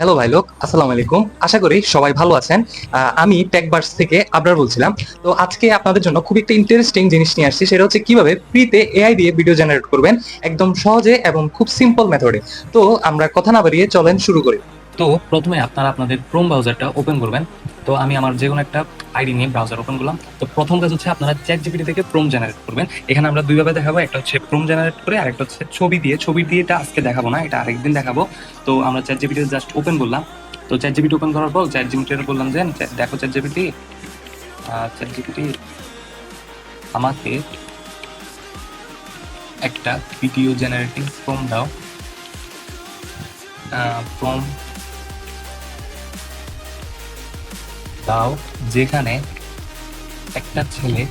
Hello ভাই লোক, আসসালামু আলাইকুম। আশা করি সবাই ভালো আছেন। আমি টেকবার্স থেকে আবরার বলছিলাম। তো আজকে আপনাদের জন্য খুব একটা ইন্টারেস্টিং জিনিস নিয়ে আসছি। সেটা হচ্ছে কীভাবে ফ্রিতে এআই দিয়ে ভিডিও জেনারেট করবেন একদম সহজে এবং খুব সিম্পল মেথডে তো আমরা কথা না বাড়িয়ে চলেন শুরু করি। তো প্রথমে আপনারা আপনাদের ক্রোম ব্রাউজারটা ওপেন করবেন। তো আমি আমার যে কোনো একটা আইডি নিয়ে ব্রাউজার ওপেন করলাম। তো প্রথম কাজ হচ্ছে আপনারা চ্যাট জিপিটি থেকে প্রোম জেনারেট করবেন। এখানে আমরা দুইভাবে দেখাবো, একটা হচ্ছে প্রোম জেনারেট করে আর একটা হচ্ছে ছবি দিয়ে। ছবি দিয়ে এটা আজকে দেখাবো না, এটা আরেকদিন দেখাবো। তো আমরা চ্যাট জিপিটি জাস্ট ওপেন করলাম। তো চ্যাট জিপিটি ওপেন করার পর চ্যাট জিপিটি বললাম যে "চ্যাট- দেখো চ্যাট জিপিটি চ্যাট জিপিটি আমাকে একটা ভিডিও জেনারেটিং ফর্ম দাও। ফর্ম দাও যেখানে একটা ছেলে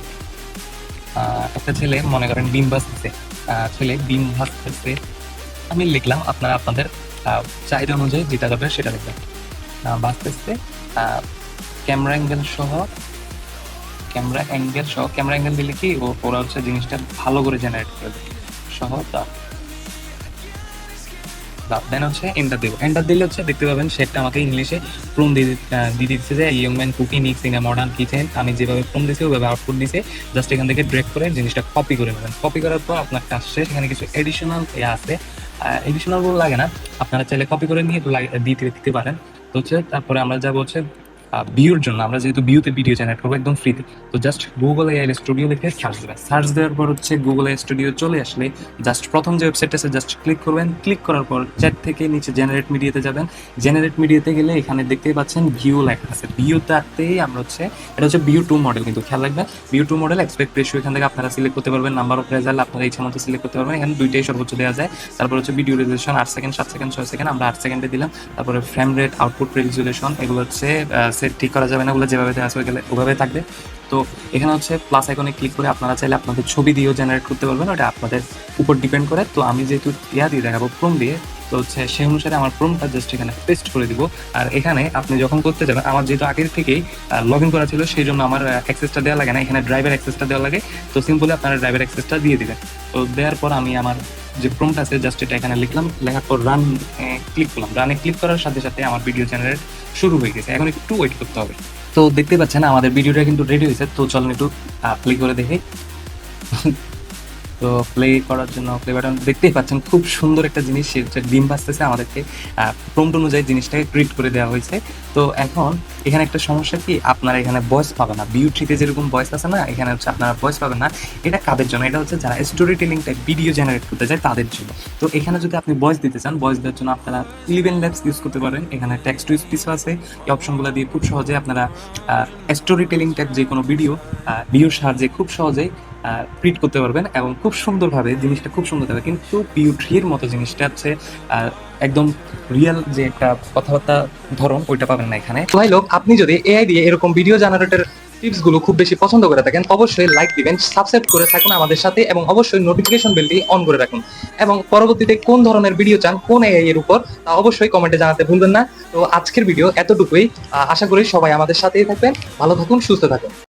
একটা ছেলে মনে করেন ডিম ভাজতেছে আহ, ছেলে ডিম ভাজতেছে। আমি লিখলাম আপনারা আপনাদের চাহিদা অনুযায়ী যেটা যাবে সেটা লিখবেন। আহ, ভাজতেছে ক্যামেরা অ্যাঙ্গেল সহ ক্যামেরা অ্যাঙ্গেল সহ ক্যামেরা অ্যাঙ্গেল দিলে কি ওরা হচ্ছে জিনিসটা ভালো করে জেনারেট করে দেবে। সহ দেন হচ্ছে এন্টার দেবো। এন্টার দিলে হচ্ছে দেখতে পাবেন সেটা আমাকে ইংলিশে প্রুম দিয়ে দিচ্ছে যে young man cooking nicks a modern kitchen আমি যেভাবে প্রুম দিয়েছি ওইভাবে আউটপুট দিছে। জাস্ট এখান থেকে ড্রেক করে জিনিসটা কপি করে নেবেন। কপি করার পর আপনার কাজ শেষ। এখানে কিছু এডিশনাল এ আছে। এডিশনাল বলে লাগে না। আপনারা চাইলে কপি করে নিয়ে দিতে দিতে পারেন। তো হচ্ছে তারপরে আমরা যাব হচ্ছে ভিউর জন্য। আমরা যেহেতু ভিউতে ভিডিও জেনারেট করব একদম ফ্রিতে তো। জাস্ট গুগল এআই স্টুডিও লিখে সার্চ দেবেন। সার্চ দেওয়ার পর হচ্ছে গুগল এআই স্টুডিও চলে আসলে জাস্ট প্রথম যে ওয়েবসাইট আছে জাস্ট ক্লিক করবেন। ক্লিক করার পর চ্যাট থেকে নিচে জেনারেট মিডিয়াতে যাবেন। জেনারেট মিডিয়াতে গেলে এখানে দেখতেই পাচ্ছেন ভিউ লেখা আছে। ভিউটাতেই আমরা হচ্ছে, এটা হচ্ছে ভিউ টু মডেল কিন্তু খেয়াল রাখবেন। View to model aspect ratio এখান থেকে আপনারা সিলেক্ট করতে পারবেন। নাম্বার অফ রেজাল্ট আপনারা ইচ্ছা মতো সিলেক্ট করতে পারবেন। এখানে দুইটাই সর্বোচ্চ দেওয়া যায়। তারপর হচ্ছে ভিডিও রেজুলেশন আট সেকেন্ড সাত সেকেন্ড ছয় সেকেন্ড আমরা আট সেকেন্ডে দিলাম। তারপরে ফ্রেম রেট আউটপুট রেজুলেশন এগুলো হচ্ছে সেট ঠিক করা যাবে না, ওগুলো যেভাবে দেওয়া আছে ওইগুলো- ওভাবে থাকবে। তো এখানে হচ্ছে প্লাস আইকনে ক্লিক করে আপনারা চাইলে আপনাদের ছবি দিয়েও জেনারেট করতে পারবেন, ওটা আপনাদের উপর ডিপেন্ড করে। তো আমি যেহেতু ইয়া দিয়ে দেখাবো প্রোম দিয়ে, তো হচ্ছে সেই অনুসারে আমার প্রোমটা জাস্ট এখানে পেস্ট করে দিব। আর এখানে আপনি যখন করতে যাবেন, আমার যেহেতু আগের থেকেই লগ ইন করা ছিল, সেই জন্য আমার অ্যাক্সেসটা দেওয়া লাগে না, এখানে ড্রাইভার অ্যাক্সেসটা দেওয়া লাগে। তো সিম্পলি আপনারা ড্রাইভার অ্যাক্সেসটা দিয়ে দিবেন। তো দেওয়ার পর আমি আমার যে প্রোমটা আছে জাস্ট এটা এখানে লিখলাম, লেখার পর রান ক্লিক করলাম। রানে ক্লিক করার সাথে সাথে আমার ভিডিও জেনারেট শুরু হয়ে গেছে। এখন একটু ওয়েট করতে হবে। তো দেখতে পাচ্ছেন, আমাদের ভিডিওটা কিন্তু রেডি হয়েছে। তো চলুন একটু প্লে করে দেখি। তো প্লে করার জন্য প্লে বাটন দেখতেই পাচ্ছেন, খুব সুন্দর একটা জিনিস। সে হচ্ছে ডিম ভাসতেছে আমাদেরকে প্রম্পট অনুযায়ী জিনিসটাকে ক্রিয়েট করে দেওয়া হয়েছে। তো এখন এখানে একটা সমস্যা কি? আপনারা এখানে ভয়েস পাবে না। বিউ থ্রিতে যেরকম ভয়েস আছে না, এখানে হচ্ছে আপনারা ভয়েস পাবেন না। এটা কাদের জন্য? এটা হচ্ছে যারা story telling type video generate করতে চায়, তাদের জন্য। তো এখানে যদি আপনি ভয়েস দিতে চান ভয়েস দেওয়ার জন্য আপনারা ইলেভেন ল্যাবস ইউজ করতে পারেন। এখানে টেক্সট টু স্পিচ আছে। এই অপশনগুলো দিয়ে খুব সহজে আপনারা স্টোরি টেলিং টাইপ যে কোনো ভিডিও ভিডিওর সাহায্যে খুব সহজেই প্রিন্ট করতে পারবেন এবং খুব সুন্দরভাবে, জিনিসটা খুব সুন্দর হবে কিন্তু পিউ থ্রির মতো জিনিসটা হচ্ছে একদম রিয়েল যে একটা কথাবার্তা ধরন, ওইটা পাবেন না এখানে। ভাই লোক, আপনি যদি এআই দিয়ে এরকম ভিডিও জেনারেটর টিপসগুলো খুব বেশি পছন্দ করে থাকেন, অবশ্যই লাইক দিবেন সাবস্ক্রাইব করে থাকুন আমাদের সাথে এবং অবশ্যই নোটিফিকেশন বেলটি অন করে রাখুন। এবং পরবর্তীতে কোন ধরনের ভিডিও চান, কোন এআই এর উপর, তা অবশ্যই কমেন্টে জানাতে ভুলবেন না। তো আজকের ভিডিও এতটুকুই। আশা করি সবাই আমাদের সাথেই থাকবেন। ভালো থাকুন, সুস্থ থাকুন।